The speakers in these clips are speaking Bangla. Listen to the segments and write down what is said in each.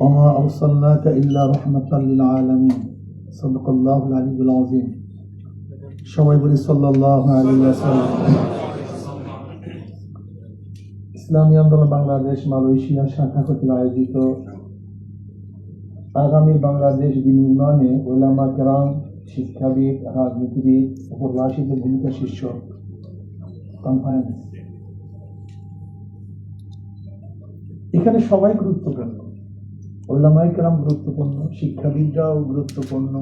وما أرسلناك إلا رحمة للعالمين صدق الله العلي العظيم সবাই বলি সাল্লাল্লাহু আলাইহি ওয়াসাল্লাম ইসলামী আন্দোলন বাংলাদেশ মালয়েশিয়া শাখা কর্তৃক আয়োজিত আগামী বাংলাদেশ বিনির্মাণে ওলামা কেরাম শিক্ষাবিদ রাজনীতিবিদ ও প্রবাসীদের ভূমিকা শীর্ষক কনফারেন্স এখানে সবাই গুরুত্বপূর্ণ ওলামাই কেরাম গুরুত্বপূর্ণ, শিক্ষাবিদরাও গুরুত্বপূর্ণ,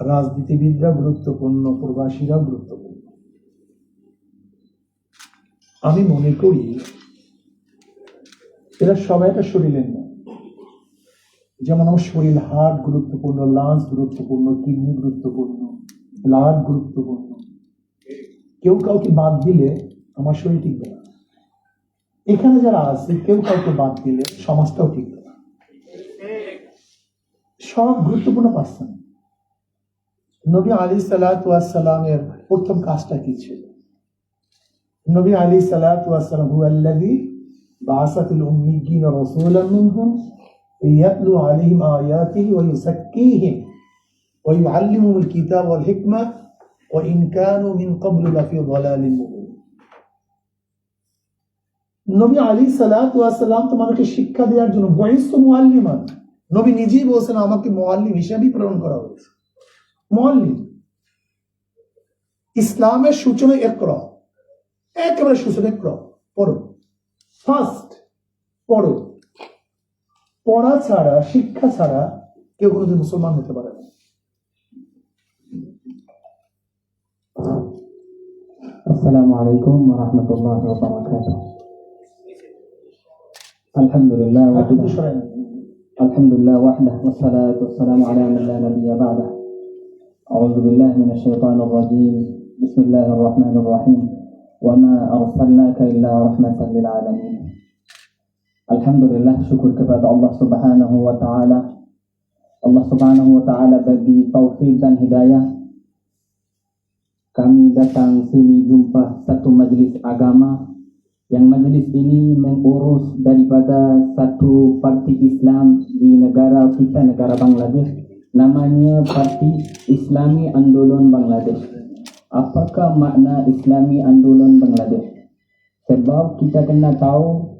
রাজনীতিবিদরা গুরুত্বপূর্ণ, প্রবাসীরাও গুরুত্বপূর্ণ। আমি মনে করি এরা সবাই একটা শরীরের না যেমন আমার শরীর হার্ট গুরুত্বপূর্ণ লাঞ্চ গুরুত্বপূর্ণ, কিডনি গুরুত্বপূর্ণ, ব্লাড গুরুত্বপূর্ণ। কেউ কাউকে বাদ দিলে আমার শরীর টিকবে না। এখানে যারা আছে, কেউ কাউকে বাদ দিলে সমাজটাও না। সব গুরুত্বপূর্ণ পার্সন নবী আলী সালাতামের প্রথম কাজটা কি ছিল নবী আলী সালাতাম হুয়াল্লাদি বাসাতুল উম্মিগিন রসুলাম মিনহুম ইয়াতলু আলাইহিম আয়াতিহি ওয়া ইউসাক্কিহিম ওয়া ইউআল্লিমুহুম কিতাব ওয়াল হিকমা ওয়া ইন কানু মিন ক্বাবলু লাফি দালালিন মুবিন নবী আলী সালাতাম তো মানুষকে শিক্ষা দেওয়ার জন্য বয়স মুআল্লিমান নবী নিজেই বলছেন আমাকে মোয়াল্লিম হিসাবেই প্রেরণ করা হয়েছে। মোয়াল্লিম ইসলামের সূচনা একর। একেবারে সূচনা একর। পড়ো। ফার্স্ট পড়ো। পড়া ছাড়া শিক্ষা ছাড়া কেউ কোনো মুসলমান হতে পারে না। আসসালামু আলাইকুম ওয়া আলহামদুলিল্লাহ الحمد لله وحده والصلاة والسلام على من لا نبي بعده. أعوذ بالله من الشيطان الرجيم. بسم الله الرحمن الرحيم. وما أرسلناك إلا رحمة للعالمين. الحمد لله syukur kepada Allah Subhanahu wa taala Allah Subhanahu wa taala bagi taufik dan hidayah. Kami datang sini jumpa satu majlis agama. Yang majlis ini mengurus daripada satu parti Islam di negara kita negara Bangladesh. Namanya Parti Islami Andolon Bangladesh. Apakah makna Islami Andolon Bangladesh? Sebab kita kena tahu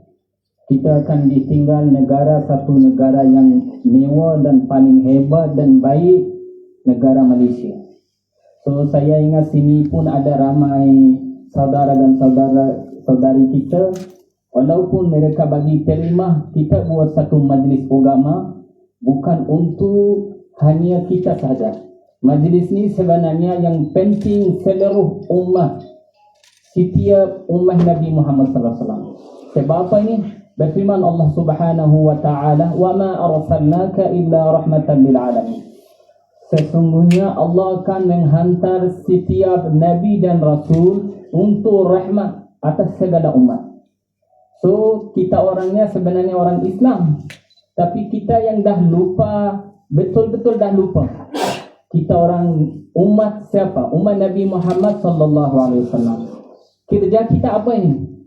kita akan ditinggal negara satu negara yang mewah dan paling hebat dan baik negara Malaysia. So saya ingat sini pun ada ramai saudara dan saudara saudari kita walaupun mereka bagi terima kita buat satu majlis agama bukan untuk hanya kita sahaja. Majlis ni sebenarnya yang penting seluruh umat setiap umat Nabi Muhammad sallallahu alaihi wasallam. Sebab apa ini? Berfirman Allah Subhanahu wa taala, "Wa ma arsalnaka illa rahmatan lil alamin." Sesungguhnya Allah akan menghantar setiap Nabi dan Rasul untuk rahmat atas segala umat. So, kita orangnya sebenarnya orang Islam. Tapi kita yang dah lupa, betul-betul dah lupa. Kita orang umat siapa? Umat Nabi Muhammad sallallahu alaihi wasallam. Kerja kita apa ini?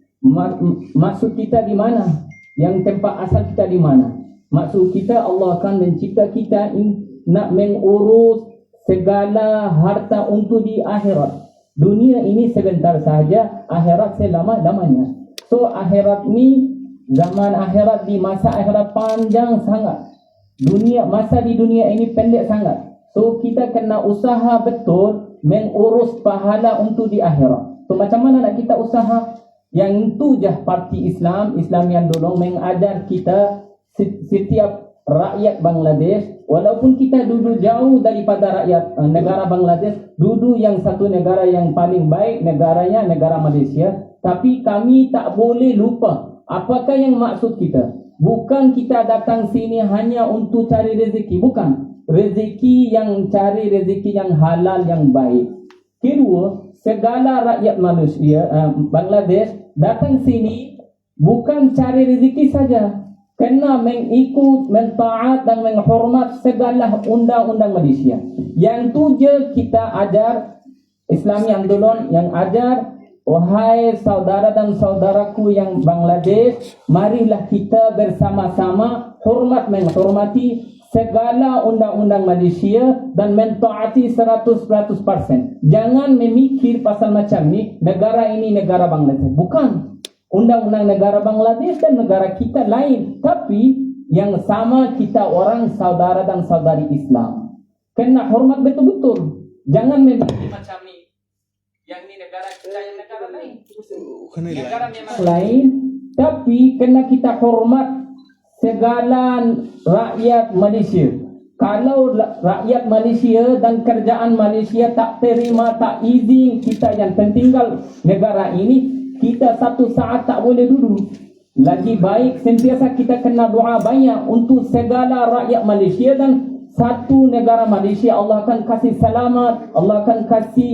Maksud kita di mana? Yang tempat asal kita di mana? Maksud kita Allah akan mencipta kita in, nak mengurus segala harta untuk di akhirat. Dunia ini sebentar saja, akhirat selama-lamanya. So akhirat ni zaman akhirat di masa akhirat panjang sangat. Dunia masa di dunia ini pendek sangat. So kita kena usaha betul mengurus pahala untuk di akhirat. So macam mana nak kita usaha? Yang itu je parti Islam, Islam yang tolong mengajar kita se- setiap rakyat Bangladesh walaupun kita duduk jauh daripada rakyat uh, negara Bangladesh duduk yang satu negara yang paling baik negaranya negara Malaysia tapi kami tak boleh lupa apakah yang maksud kita bukan kita datang sini hanya untuk cari rezeki, bukan. Rezeki yang cari rezeki yang halal yang baik. Kedua, segala rakyat manusia uh, Bangladesh datang sini bukan cari rezeki saja. Kena mengikut, mentaat dan menghormat segala undang-undang Malaysia. Yang tu je kita ajar Islami Andolon yang ajar Wahai saudara dan saudaraku yang Bangladesh, marilah kita bersama-sama hormat menghormati segala undang-undang Malaysia dan mentaati 100%. Jangan memikir pasal macam ni, negara ini negara Bangladesh. Bukan undang-undang negara Bangladesh dan negara kita lain. Tapi yang sama kita orang saudara dan saudari Islam. Kena hormat betul-betul. Jangan memang macam ni. Yang ni negara kita yang negara lain. Negara memang lain. Tapi kena kita hormat segala rakyat Malaysia. Kalau rakyat Malaysia dan kerjaan Malaysia tak terima, tak izin kita yang tertinggal negara ini, kita satu saat tak boleh duduk. Lagi baik sentiasa kita kena doa banyak untuk segala rakyat Malaysia dan satu negara Malaysia Allah akan kasih selamat, Allah akan kasih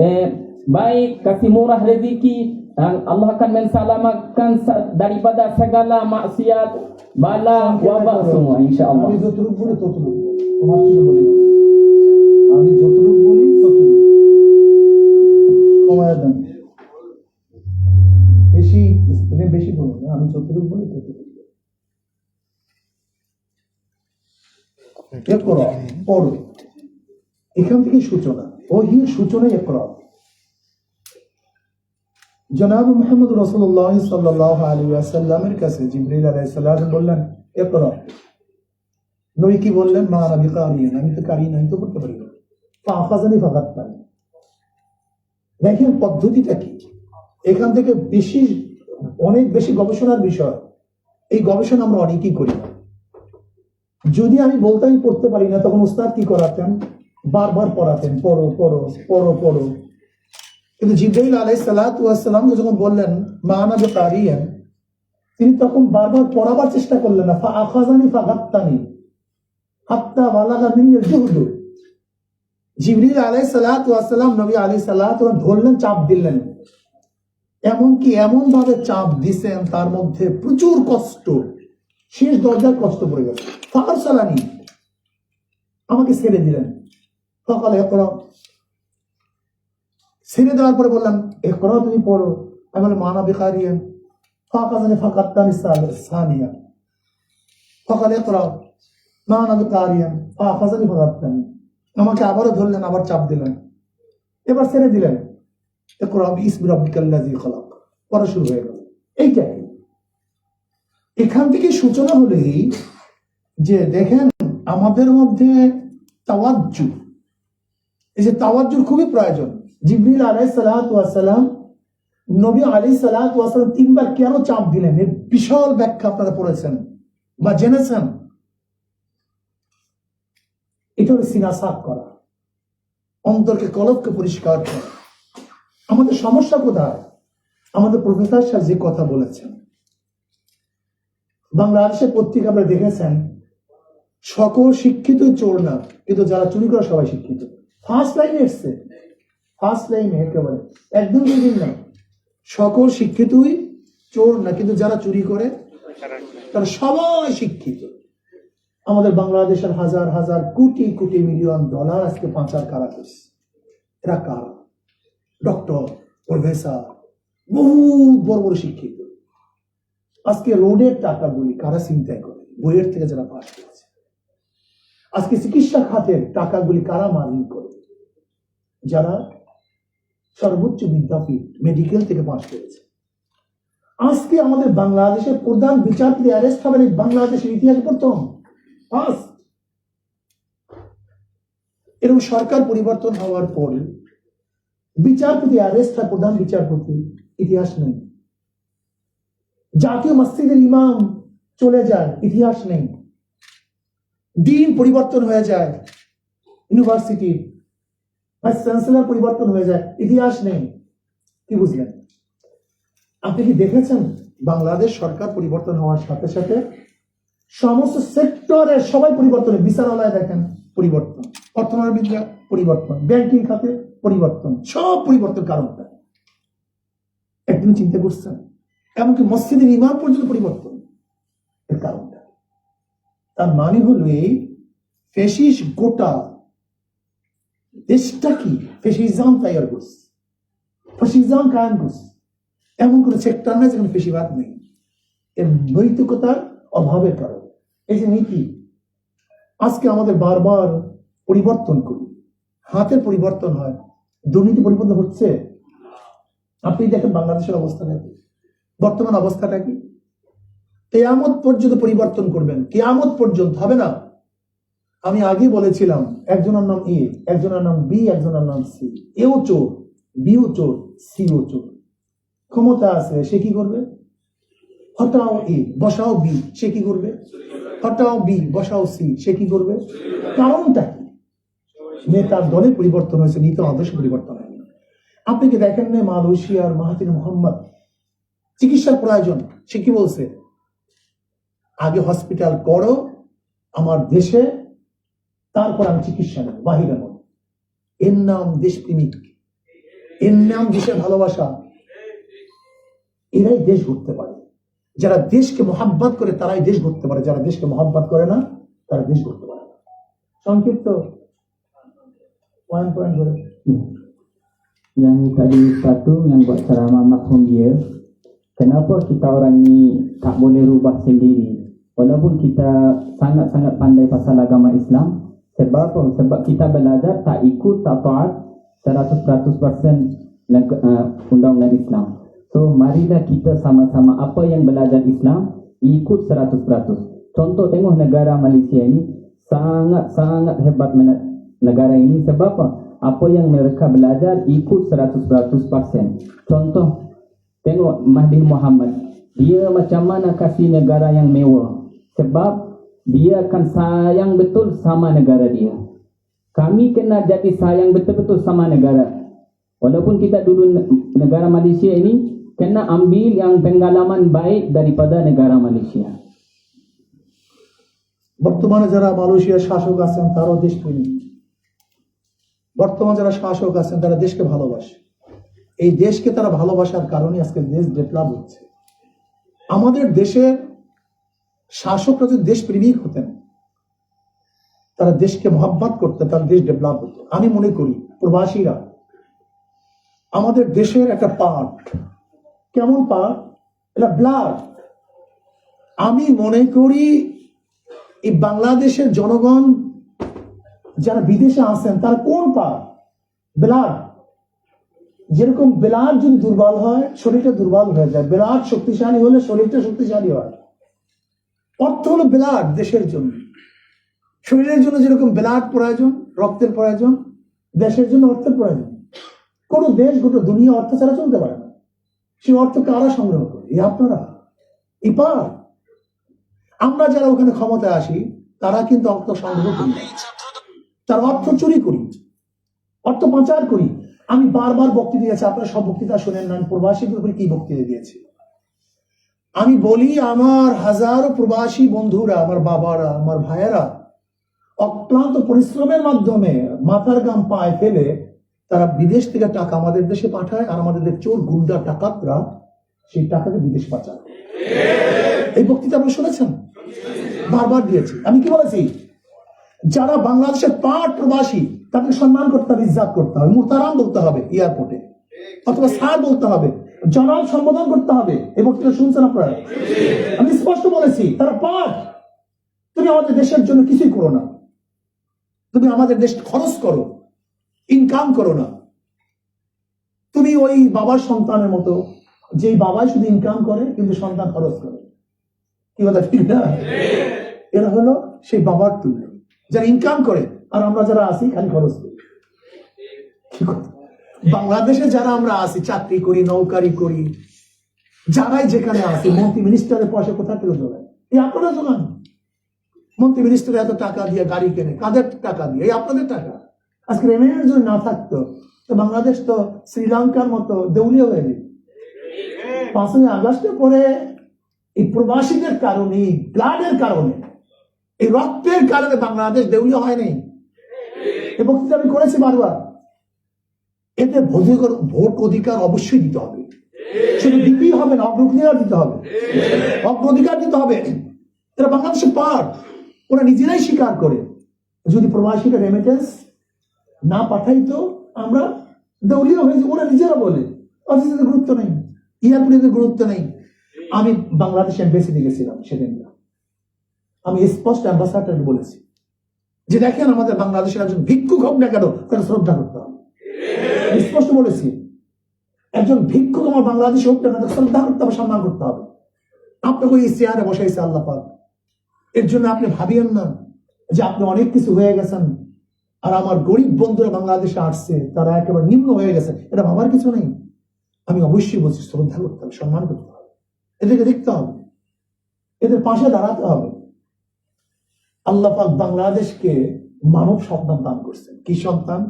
eh, baik, kasih murah rezeki dan Allah akan menselamatkan sa- daripada segala maksiat, bala, wabak semua insya-Allah. পড়ো। এখান থেকে সূচনা ওহি সূচনা একরা জনাব মোহাম্মদ রসুল্লাহ সাল্লাহ আলী আসাল্লামের কাছে জিবরিল বললেন একরা নবী কি বললেন? মা নবী কারিয়ান আমি তো কারি না তো করতে পারি না। ফাঁকাজানি ফাঁকাত পারি দেখেন পদ্ধতিটা কি? এখান থেকে বেশি, অনেক বেশি গবেষণার বিষয়। এই গবেষণা আমরা অনেকেই করি না। যদি আমি বলতে আমি পড়তে পারি না, তখন উস্তাদ কি করাতেন? বারবার পড়াতেন, পড়ো পড়ো পড়ো পড়ো। কিন্তু জিব্রাইল আলাই সালাম যখন বললেন মানাবে কারিয়ান তিনি তখন বারবার পড়াবার চেষ্টা করলেন না ফা আখাজানি ফা গাত্তানি হাত্তা বালাগা মিনের জুহদু জিবরিল আলাই সালাম নবী আলাই সালাত ধরলেন, চাপ দিলেন। এমনকি এমন ভাবে চাপ দিছেন, তার মধ্যে প্রচুর কষ্ট। শেষ দরজার কষ্ট পড়ে গেছে ফাঁকার সালানি। আমাকে ছেড়ে দিলেন। সকালে একরা ছেড়ে দেওয়ার পরে বললাম একরা তুমি পড়ো। আমি বললাম মানা বেকারিয়া ফাঁকা জানি ফাঁকাত্তানি সানিয়া। সকালে জানি আমাকে আবারও ধরলেন, আবার চাপ দিলেন। এবার ছেড়ে দিলেন। একরা ইসমি রব্বিকাল্লাজি খলাক। পড়া শুরু হয়ে গেল। এইটাই। এখান থেকে সূচনা হলেই যে দেখেন, আমাদের মধ্যে তাওয়াজ্জু এই যে তাওয়াজ্জুর খুবই প্রয়োজন। জিবরিল আলাই সালাম, নবী আলী সালাম তিনবার কেন চাপ দিলেন? এর বিশাল ব্যাখ্যা আপনারা পড়েছেন বা জেনেছেন। এটা হলো সিনা সাফ করা। অন্তরকে কলবকে পরিষ্কার করা। আমাদের সমস্যা কোথায়? আমাদের প্রফেসর সাহেব যে কথা বলেছেন। বাংলাদেশের পত্রিকা আপনারা দেখেছেন, সকল শিক্ষিত চোর না, কিন্তু যারা চুরি করে সবাই শিক্ষিত। ফার্স্ট লাইনে এসছে। ফার্স্ট লাইনে একেবারে। একদম দুদিন না। সকল শিক্ষিতই চোর না, কিন্তু যারা চুরি করে, তারা সবাই শিক্ষিত। আমাদের বাংলাদেশের হাজার হাজার কোটি কোটি মিলিয়ন ডলার আজকে পাচার কারা করছে? এরা ডক্টর, প্রফেসর, বহু বড় বড় শিক্ষিত। আজকে রোডের টাকাগুলি কারা চিন্তায় করে? বইয়ের থেকে যারা পাশ করেছে। আজকে চিকিৎসা খাতের টাকাগুলি কারা মার্জিন করে? যারা সর্বোচ্চ বিদ্যাপীঠ মেডিকেল থেকে পাশ করেছে। আজকে আমাদের বাংলাদেশের প্রধান বিচারপতি অ্যারেস্ট হবেন বাংলাদেশের ইতিহাস প্রথম। এরকম সরকার পরিবর্তন হওয়ার পরে বিচারপতি অ্যারেস্ট হয় প্রধান বিচারপতি, ইতিহাস নেই জাতীয় মসজিদের ইমাম চলে যায়, ইতিহাস নেই। দিন পরিবর্তন হয়ে যায় ইউনিভার্সিটি। ভাইস চ্যান্সেলর পরিবর্তন হয়ে যায়, ইতিহাস নেই। কি বুঝলেন? আপনি কি দেখেছেন বাংলাদেশ সরকার পরিবর্তন হওয়ার সাথে সাথে সমস্ত সেক্টরে সবাই পরিবর্তন বিচারালয় দেখেন, পরিবর্তন অর্থনৈতিক পরিবর্তন ব্যাংকিং খাতে পরিবর্তন, সব পরিবর্তন কারণটা একদিন চিন্তা করছেন এমনকি মসজিদের ইমাম পর্যন্ত পরিবর্তন। এর কারণটা তার মানে হলো এই ফেসিস গোটা দেশটা কি? ফেসিজাম তৈরি করছে। ফেসিজাম কায়েম করছে। এমন কোন সেক্টর নাই যেখানে ফেসিবাদ নেই। এর নৈতিকতার অভাবের কারণে। এই যে নীতি, আজকে আমাদের বারবার পরিবর্তন করি। হাতের পরিবর্তন হয়। দুর্নীতি পরিবর্তন হচ্ছে। আপনি দেখেন বাংলাদেশের অবস্থাটা কি বর্তমান অবস্থাটা কি? কেয়ামত পর্যন্ত পরিবর্তন করবেন। কেয়ামত পর্যন্ত, হবে না? আমি আগে বলেছিলাম, একজনের নাম এ, একজনের নাম বি, একজনের নাম সি। এও চোর, বিও চোর, সিও চোর। ক্ষমতা আছে, সে কি করবে? হটাও এ, বসাও বি, সে কি করবে? হটাও বি, বসাও সি, সে কি করবে? কারণটা কি? নেতার দলে পরিবর্তন হয়েছে নীত আদর্শ পরিবর্তন হয়নি। আপনি কি দেখেন না মালয়েশিয়ার মাহাতির মোহাম্মদ চিকিৎসার প্রয়োজন সে কি বলছে? আগে হসপিটাল করো আমার দেশে তারপর আমি চিকিৎসা নেব বাহিরে নেব। এর নাম দেশপ্রেমিক। এর নাম দেশের ভালোবাসা। এরাই দেশ ঘুরতে পারে। যারা দেশকে মোহাব্বত করে তারাই দেশ ঘুরতে পারে। যারা দেশকে মোহাব্বত করে না তারা দেশ ঘুরতে পারে না। সংক্ষিপ্ত। Yang tadi satu yang buat ceramah dia, kenapa kita orang ni tak boleh rubah sendiri? Walaupun kita sangat-sangat pandai pasal agama Islam, sebab apa? Sebab kita belajar tak ikut, tak taat 100% lag- uh, undang-undang Islam. So, marilah kita sama-sama apa yang belajar Islam, ikut 100%. Contoh tengok negara Malaysia ini, sangat-sangat hebat negara ini. Sebab apa? Apa yang mereka belajar ikut 100%. Contoh, tengok Mahdi Muhammad. Dia macam mana kasih negara yang mewah. Sebab dia akan sayang betul sama negara dia. Kami kena jadi sayang betul-betul sama negara. Walaupun kita dulu ne- negara Malaysia ini, kena ambil yang pengalaman baik daripada negara Malaysia. বর্তমানে যারা মালয়েশিয়ার শাসক আছেন তারাও দেশপ্রেমী বর্তমানে যারা শাসক আছেন তারা দেশকে ভালোবাসে এই দেশকে তারা ভালোবাসার কারণে আজকে দেশ ডেভেলপ হচ্ছে। আমাদের দেশের শাসকরা যদি দেশপ্রেমিক হতেন, তারা দেশকে মহাব্বত করতেন তার দেশ ডেভেলপ হতো। আমি মনে করি, প্রবাসীরা, আমাদের দেশের একটা পার্ট কেমন পার্ট এটা ব্লাড আমি মনে করি, এই বাংলাদেশের জনগণ যারা বিদেশে আছেন, তারা কোন পা ব্লাড যেরকম ব্লাড যদি দুর্বল হয়, শরীরটা দুর্বল হয়ে যায়। ব্লাড শক্তিশালী হলে শরীরটা শক্তিশালী হয়। অর্থ হলো ব্লাড দেশের জন্য। শরীরের জন্য যেরকম ব্লাড প্রয়োজন, রক্তের প্রয়োজন, দেশের জন্য অর্থের প্রয়োজন। কোন দেশ, গোটা দুনিয়া অর্থ ছাড়া চলতে পারে না। সেই অর্থ কারা সংগ্রহ করে? এই আপনারা। ইপার আমরা যারা ওখানে ক্ষমতায় আসি, তারা কিন্তু অর্থ সংগ্রহ করি। তার অর্থ চুরি করি। অর্থ পাচার করি। আমি বারবার বক্তৃতা দিয়েছি, আপনারা সব বক্তৃতা শোনেন না প্রবাসীদের উপরে কি বক্তৃতা দিয়েছি? আমি বলি, আমার হাজারো প্রবাসী বন্ধুরা, আমার বাবারা, আমার ভাইয়েরা, অক্লান্ত পরিশ্রমের মাধ্যমে মাথার গাম পায়ে ফেলে তারা বিদেশ থেকে টাকা আমাদের দেশে পাঠায়, আর আমাদের চোর, গুন্ডা টাকাতরা সেই টাকাকে বিদেশ করে। এই বক্তৃতা আপনি শুনেছেন? বারবার দিয়েছি। আমি কি বলেছি? যারা বাংলাদেশের পাট প্রবাসী তাদের সম্মান করতে হবে, ইজ্জাত করতে হবে, মুহতারাম বলতে হবে এয়ারপোর্টে, অথবা স্যার বলতে হবে জনাব সম্বোধন করতে হবে এই বক্তৃতা শুনছেন আপনারা? আমি স্পষ্ট বলেছি, তারা পাট তুমি আমাদের দেশের জন্য কিছুই করো না। তুমি আমাদের দেশ খরচ করো ইনকাম করো না। তুমি ওই বাবার সন্তানের মতো যে বাবাই শুধু ইনকাম করে, কিন্তু সন্তান খরচ করে। কি কথা ঠিক না? এরা হলো সেই বাবার তুল্য, যারা ইনকাম করে আর আমরা যারা আছি, খালি খরচ করি। বাংলাদেশে যারা আমরা আছি, চাকরি করি, নৌকারি করি, যারাই যেখানে আছি, মন্ত্রী মিনিস্টারের পয়সা কোথা থেকে জোগায় এই আপনারা জোগান মন্ত্রী মিনিস্টার এত টাকা দিয়ে গাড়ি কেনে, কাদের টাকা দিয়ে? এই আপনাদের টাকা। আজকে রেমিনেন্স যদি না থাকতো, তো বাংলাদেশ তো শ্রীলঙ্কার মতো দেউলিয়া হয়ে যেত পাঁচই আগস্টের পরে এই প্রবাসীদের কারণে ব্লাডের কারণে, এই রক্তের কারণে বাংলাদেশ দেউলিয়া হয়নি। এই বক্তৃতা আমি করেছি বারবার। এতে ভোটাধিকার ভোট অধিকার অবশ্যই দিতে হবে। শুধু দিতেই হবে না অগ্রাধিকার দিতে হবে। অগ্রাধিকার দিতে হবে। এরা বাংলাদেশের পার্ট ওরা নিজেরাই স্বীকার করে। যদি প্রবাসীরা রেমিটেন্স না পাঠাইতো, আমরা দেউলিয়া হয়েছে ওরা নিজেরা বলে। এদের গুরুত্ব নেই। এয়ারপোর্টের গুরুত্ব নেই। আমি বাংলাদেশ এম্বাসিতে গেছিলাম সেদিন আমি স্পষ্ট অ্যাম্বাসাডার বলেছি। যে দেখেন আমাদের বাংলাদেশের একজন ভিক্ষুক হোক না কেন তাকে শ্রদ্ধা করতে হবে। স্পষ্ট বলেছি, একজন ভিক্ষুক আমার বাংলাদেশে হোক না কেন শ্রদ্ধা করতে হবে, সম্মান করতে হবে। আপনাকে ওই চেয়ারে বসাইছে আল্লাহ পাক। এর জন্য আপনি ভাবিয়েন না যে আপনি অনেক কিছু হয়ে গেছেন, আর আমার গরিব বন্ধুরা বাংলাদেশে আসছে, তারা একেবারে নিম্ন হয়ে গেছে। এটা ভাবার কিছু নেই। আমি অবশ্যই বলছি, শ্রদ্ধা করতে হবে, সম্মান করতে হবে। এদেরকে দেখতে হবে। এদের পাশে দাঁড়াতে হবে। আল্লাহ পাক বাংলাদেশকে মানব সন্তান দান করছেন। কি সন্তান?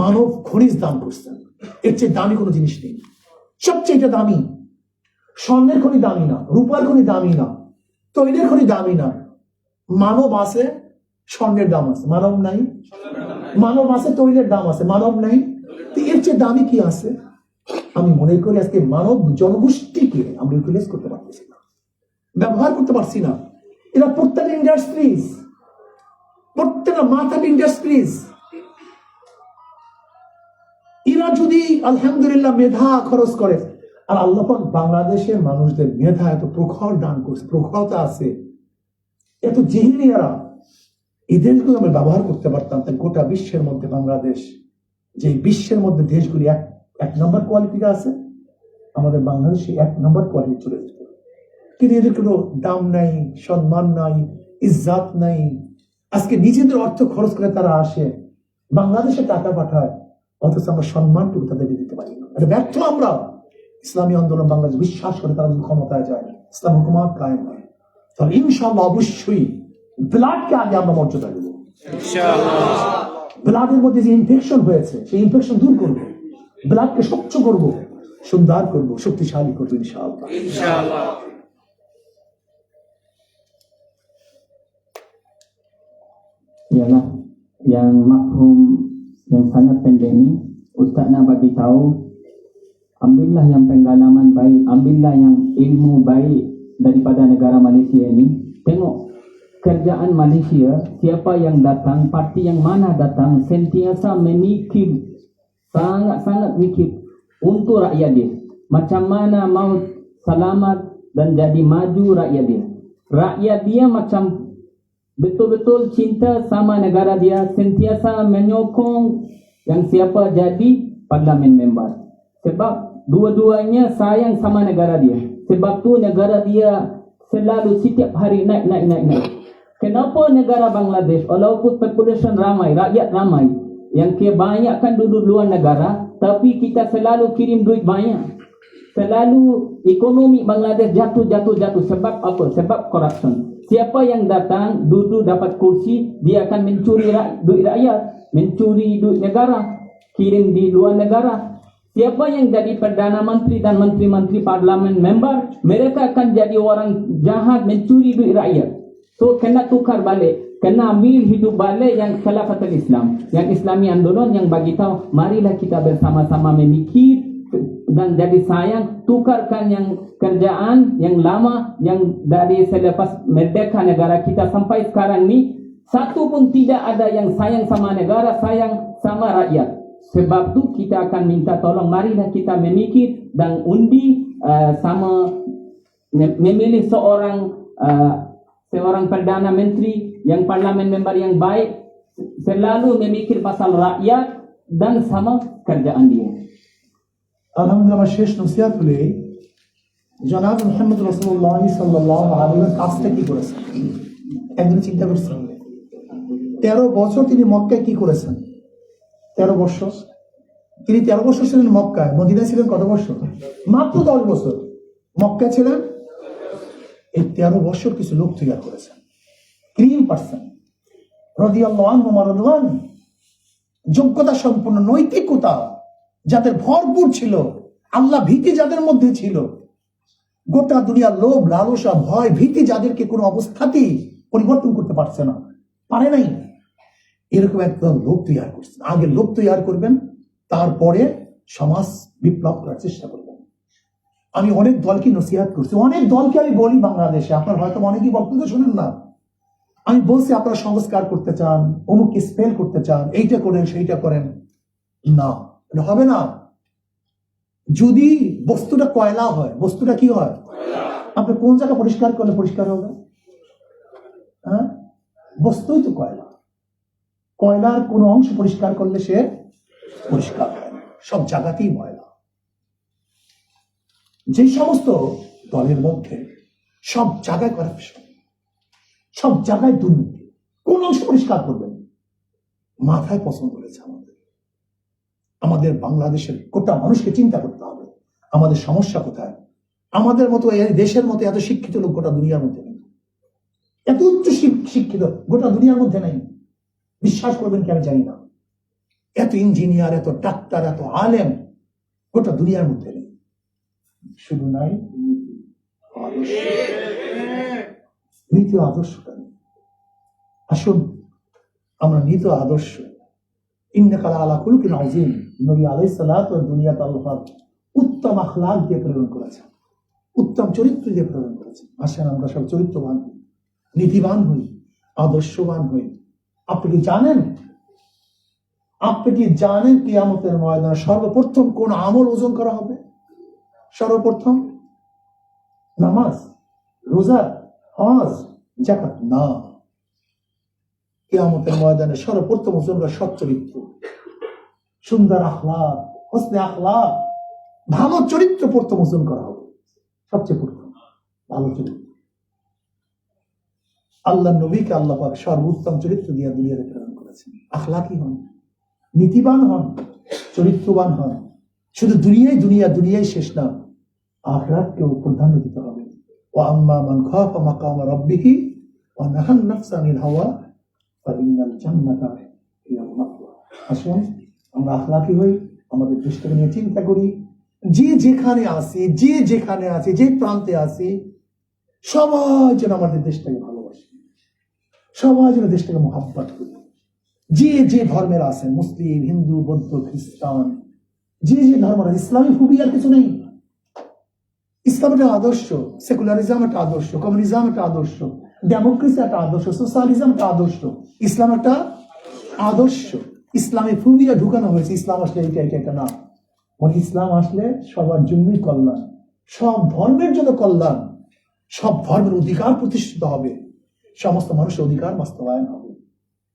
মানব খনিজ দান করছেন। এর চেয়ে দামি কোনো জিনিস নেই। সবচেয়ে দামি, স্বর্ণের খনি দামি না, রূপার খনি দামি না, তৈলের খনি দামি না। মানব আছে, স্বর্ণের দাম আছে। মানব নাই? মানব আছে, তৈলের দাম আছে। মানব নাই? এর চেয়ে দামি কি আছে? আমি মনে করি আজকে মানব জনগোষ্ঠীকে আমরা ইউটিলাইজ করতে পারতেছি না। ব্যবহার করতে পারছি না। এরা প্রত্যেক ইন্ডাস্ট্রিজ প্রত্যেকটা মাথার ইন্ডাস্ট্রিজ এরা যদি, আলহামদুলিল্লাহ, মেধা খরচ করে, আর আল্লাপাক বাংলাদেশের মানুষদের মেধা এত প্রখর দান করছে, প্রখরতা আছে, এত জেহিনি এরা এদের যদি আমরা ব্যবহার করতে পারতাম, তাই গোটা বিশ্বের মধ্যে বাংলাদেশ, যে বিশ্বের মধ্যে দেশগুলি এক এক নম্বর কোয়ালিটিতে আছে, আমাদের বাংলাদেশে এক নম্বর কোয়ালিটি চলে কিন্তু এদের কোনো দাম নাই সম্মান নাই ইজ্জাত নাই। আজকে নিজেদের অর্থ খরচ করে তারা আসে বাংলাদেশে টাকা পাঠায় অথচ আমরা সম্মানটুকু তাদেরকে দিতে পারি না। এটা ব্যর্থ আমরা। ইসলামী আন্দোলন বাংলাদেশ বিশ্বাস করে তারা ক্ষমতায় যায় ইসলাম হুকুমাত কায়েম হয়। তাহলে ইনশাল্লাহ অবশ্যই ব্লাডকে আগে আমরা মর্যাদা দেবো। ব্লাডের মধ্যে যে ইনফেকশন হয়েছে সেই ইনফেকশন দূর করব। ব্লাডকে স্বচ্ছ করব সুন্দর করব শক্তিশালী করব ইনশাআল্লাহ। Ialah yang makhum yang sangat pendek ni Ustaz nak bagi tahu ambillah yang pengalaman baik ambillah yang ilmu baik daripada negara Malaysia ini. Tengok kerjaan Malaysia siapa yang datang parti yang mana datang sentiasa memikir sangat-sangat mikir untuk rakyat dia. Macam mana mau selamat dan jadi maju rakyat dia. Rakyat dia macam betul-betul cinta sama negara dia sentiasa menyokong yang siapa jadi parlimen member. Sebab dua-duanya sayang sama negara dia. Sebab tu negara dia selalu setiap hari naik naik naik naik. Kenapa negara Bangladesh walaupun population ramai rakyat ramai yang kebanyakan duduk luar negara tapi kita selalu kirim duit banyak. Selalu ekonomi Bangladesh jatuh jatuh jatuh. Sebab apa? Sebab corruption siapa yang datang duduk dapat kursi dia akan mencuri rak- duit rakyat. Mencuri duit negara kirim di luar negara. Siapa yang jadi perdana menteri dan menteri-menteri parlimen member mereka akan jadi orang jahat mencuri duit rakyat. So kena tukar balik. Kena ambil hidup balik yang khilafatul Islam yang Islami Andolon yang bagi tahu marilah kita bersama-sama memikir dan jadi sayang tukarkan yang kerjaan yang lama yang dari selepas merdeka negara kita sampai sekarang ni satu pun tidak ada yang sayang sama negara sayang sama rakyat. Sebab tu kita akan minta tolong marilah kita memikir dan undi uh, sama mem- memilih seorang uh, seorang perdana menteri yang parlimen member yang baik selalu memikir pasal rakyat dan sama kerjaan dia আলহামদুলিল্লাহ আমার শেষ নসিহাত হলে জনাব মোহাম্মদ রসুল্লাহ সাল্লাহ আলমের কাজটা কি করেছেন? একদিন চিন্তা করছেন। তেরো বছর তিনি মক্কায় কি করেছেন? তেরো বছর? তিনি তেরো বছর ছিলেন মক্কায়। মদিনায় ছিলেন কত বছর? মাত্র দশ বছর। মক্কায় ছিলেন? এই তেরো বছর কিছু লোক তৈরি করেছেন। ক্রিম পার্সন রদিয়াল্লাহ যোগ্যতা সম্পন্ন নৈতিকতা যাদের ভরপুর ছিল, আল্লাহ ভীতি যাদের মধ্যে ছিল। গোটা দুনিয়ার লোভ, লালসা, ভয়, ভীতি যাদেরকে কোনো অবস্থাতেই পরিবর্তন করতে পারছে না। পারে নাই। এরকম একটা লোক তৈরি করছেন আগে লোক তৈরি করবেন, তারপরে সমাজ বিপ্লব করার চেষ্টা করবেন। আমি অনেক দলকে নসিহাত করছি। অনেক দলকে আমি বলি বাংলাদেশে। আপনার হয়তো অনেকেই বক্তব্য শোনেন না। আমি বলছি, আপনারা সংস্কার করতে চান, অমুককে স্পেল করতে চান, এইটা করেন, সেইটা করেন। না। হবে না? যদি বস্তুটা কয়লা হয়, বস্তুটা কি হয়? আপনি কোন জায়গা পরিষ্কার করলে পরিষ্কার হবে? হ্যাঁ? বস্তুই তো কয়লা। কয়লার কোন অংশ পরিষ্কার করলে সে পরিষ্কার হয় সব জায়গাতেই ময়লা। যে সমস্ত দলের মধ্যে সব জায়গায় করাপশন সব জায়গায় দুর্নীতি, কোন অংশ পরিষ্কার করবেন মাথায় পছন্দ করেছে আমাদের। আমাদের বাংলাদেশের গোটা মানুষকে চিন্তা করতে হবে। আমাদের সমস্যা কোথায়? আমাদের মতো এই দেশের মতো এত শিক্ষিত লোক গোটা দুনিয়ার মধ্যে নেই। এত উচ্চ শিক- শিক্ষিত গোটা দুনিয়ার মধ্যে নেই। বিশ্বাস করবেন কি আমি জানি না। এত ইঞ্জিনিয়ার এত ডাক্তার এত আলেম গোটা দুনিয়ার মধ্যে নেই। শুধু নাই নীতি, আদর্শ। আদর্শটা নেই আসুন আমরা নীত আদর্শ ইন্নাকালা আলা কুলকিন আজিম নবী আলাই উত্তম আখলাক দিয়ে প্রেরণ করেছেন। উত্তম চরিত্র দিয়ে প্রেরণ করেছেন। আসেন আমরা সব চরিত্রবান হই, নীতিবান হই, আদর্শবান হই। আপনি কি জানেন? আপনি কি জানেন কিয়ামতের ময়দানে সর্বপ্রথম কোন আমল ওজন করা হবে? সর্বপ্রথম নামাজ, রোজা, হজ জাকাত না। কিয়ামতের ময়দানে সর্বপ্রথম ওজন করা সৎ চরিত্র সুন্দর আখলাক, হোসনে আখলাক, ভালো চরিত্র প্রথম ওজন করা হবে। সবচেয়ে প্রথম, ভালো চরিত্র। আল্লাহ নবীকে আল্লাহ পাক সর্বোত্তম চরিত্র দিয়ে দুনিয়াতে প্রেরণ করেছেন। আখলাকি হন, নীতিবান হন, চরিত্রবান হন। শুধু দুনিয়ায় দুনিয়া দুনিয়ায় শেষ না আখরাতকেও প্রাধান্য দিতে হবে। ও আম্মা মান খাফা মাকাম রাব্বিহি ওয়া নাহান নাফসা আনিল হাওয়া ফাইনাল আসুন, আমরা আখলাকি হই, আমাদের নিয়ে চিন্তা করি। যে যেখানে আছি, যে যেখানে আছে, যে প্রান্তে আছি, সবাই যেন আমাদের দেশটাকে ভালোবাসে। সবাই যেন দেশটাকে করি। যে যে ধর্মের আছেন মুসলিম, হিন্দু, বৌদ্ধ, খ্রিস্টান, যে যে ধর্ম আছে, ইসলামী খুবই আর কিছু নেই। ইসলাম একটা আদর্শ সেকুলারিজম একটা আদর্শ কমিউনিজম একটা আদর্শ। ডেমোক্রেসি একটা আদর্শ সোশ্যালিজম একটা আদর্শ ইসলাম একটা আদর্শ। ইসলামে ফুবিয়া ঢুকানো হয়েছে, ইসলাম আসলে এটা এটা এটা না। মানে ইসলাম আসলে সবার জন্যই কল্যাণ। সব ধর্মের জন্য কল্যাণ। সব ধর্মের অধিকার প্রতিষ্ঠিত হবে। সমস্ত মানুষের অধিকার বাস্তবায়ন হবে।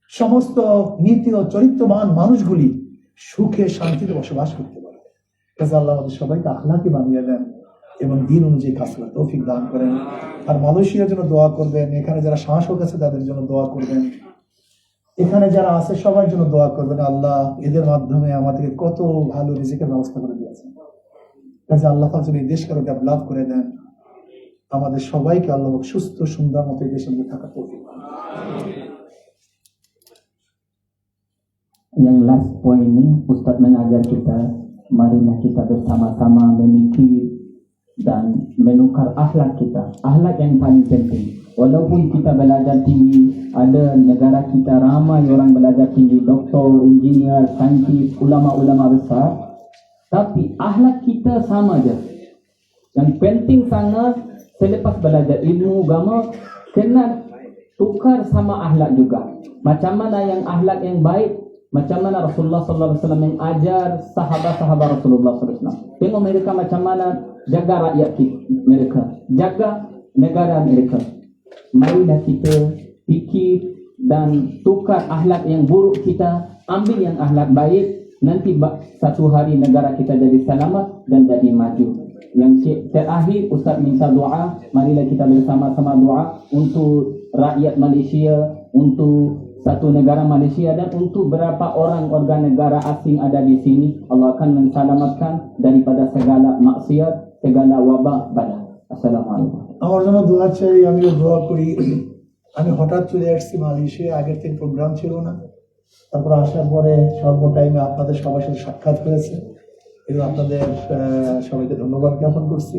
সমস্ত নীতি ও চরিত্রবান মানুষগুলি সুখে শান্তিতে বসবাস করতে পারবে। আল্লাহ আমাদের সবাইকে আখলাকি বানিয়ে দেন। এবং দিন অনুযায়ী কাজ করার তৌফিক দান করেন। আর মালয়েশিয়ার জন্য দোয়া করবেন, এখানে যারা শাসক আছে তাদের জন্য দোয়া করবেন। এখানে যারা আছে, সবার জন্য দোয়া করবেন, আল্লাহ এদের মাধ্যমে আমাদেরকে কত ভালো রিজিকের ব্যবস্থা করে দিয়েছেন। কাজে আল্লাহ যদি এই দেশকে আরও ডেভেলপ করে দেন। আমাদের সবাইকে আল্লাহ সুস্থ, সুন্দর মতো দেশের মধ্যে থাকার তৌফিক। Yang last point ni, Ustaz mengajar kita Marilah kita bersama-sama memikir Dan menukar akhlak kita. Akhlak yang paling penting. Walaupun kita belajar tinggi Ada negara kita ramai orang belajar tinggi Doktor, engineer, saintis, ulama-ulama besar. Tapi akhlak kita sama je. Yang penting sangat Selepas belajar ilmu agama Kena tukar sama akhlak juga. Macam mana yang akhlak yang baik macam mana Rasulullah alaihi wasallam mengajar sahabat-sahabat Rasulullah wasallam. Tengok mereka macam mana jaga rakyat ki- mereka, jaga negara mereka. Marilah kita fikir dan tukar akhlak yang buruk kita, ambil yang akhlak baik, nanti satu hari negara kita jadi selamat dan jadi maju. Yang terakhir Ustaz minta doa, marilah kita bersama-sama doa untuk rakyat Malaysia, untuk satu negara Malaysia dan untuk berapa orang warga negara asing ada di sini. Allah akan menselamatkan daripada segala maksiat segala wabak bala Assalamualaikum. আমার জন্য দোয়া চাই, আমিও দোয়া করি। আমি হঠাৎ চলে আসছি মালয়েশিয়া, আগের থেকে প্রোগ্রাম ছিল না। তারপর আসার পরে সর্ব টাইমে আপনাদের সবার সাথে সাক্ষাৎ হয়েছে। এবং আপনাদের সবাইকে ধন্যবাদ জ্ঞাপন করছি।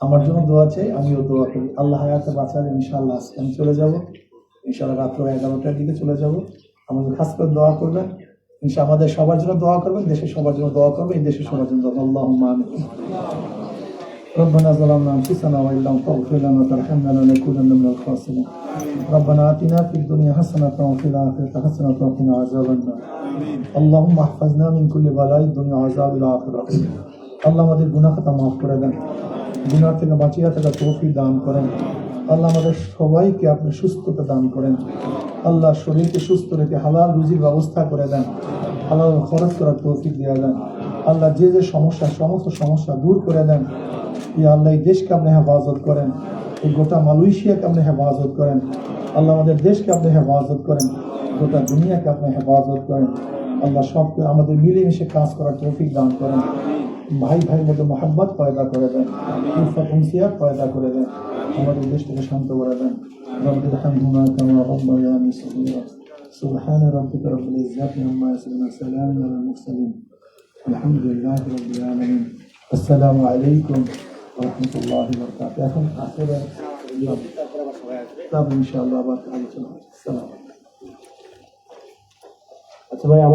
আমার জন্য দোয়া চাই, আমিও দোয়া করি। আল্লাহ হায়াতে বাঁচালে ইনশাআল্লাহ আজকে আমি চলে যাব। ইনশাআল্লাহ রাত্র এগারোটার দিকে চলে যাব। আমাদের খাস করে দোয়া করবেন। ইনশা আমাদের সবার জন্য দোয়া করবেন, দেশের সবার জন্য দোয়া করবেন এই দেশের সবার জন্য আল্লাহ ربنا ظلمنا انفسنا وان لم تغفر لنا وترحمنا لنكونن من الخاسرين ربنا اتنا في الدنيا حسنه وفي الاخره حسنه وقنا عذاب النار اللهم احفظنا من كل بلاء الدنيا وعذاب الاخره আল্লাহ আমাদের গুনাহ খাতা মাফ করে দেন গুনাহ থেকে বাঁচিয়ে থাকার তৌফিক দান করেন আল্লাহ আমাদের সবাইকে আপনি সুস্থতা দান করেন আল্লাহ শরীরকে সুস্থ রেখে হালাল রুজির ব্যবস্থা করে দেন হালাল খরচ করার তৌফিক দিয়ে দেন আল্লাহ যে যে সমস্যা, সমস্ত সমস্যা দূর করে দেন। এই আল্লাহ এই দেশকে আপনি হেফাজত করেন। এই গোটা মালয়েশিয়াকে আপনি হেফাজত করেন। আল্লাহ আমাদের দেশকে আপনি হেফাজত করেন। গোটা দুনিয়াকে আপনি হেফাজত করেন। আল্লাহ সবকে আমাদের মিলেমিশে কাজ করার ট্রফিক দান করেন। ভাই ভাই মধ্যে মোহাম্মত পয়দা করে দেন। ইনফাকুনসিয়াত পয়দা করে দেন। আমাদের দেশটাকে শান্ত করে দেন। রব্বিল হামহুমা কামা সুবহান ইজ্জাতি আম্মা সালামুন الحمد لله رب العالمين السلام عليكم ورحمة الله وبركاته এখন আসলে তবে ইনশাআল্লাহ আবার আলোচনা হবে। আসসালামু আলাইকুম আচ্ছা ভাই আমার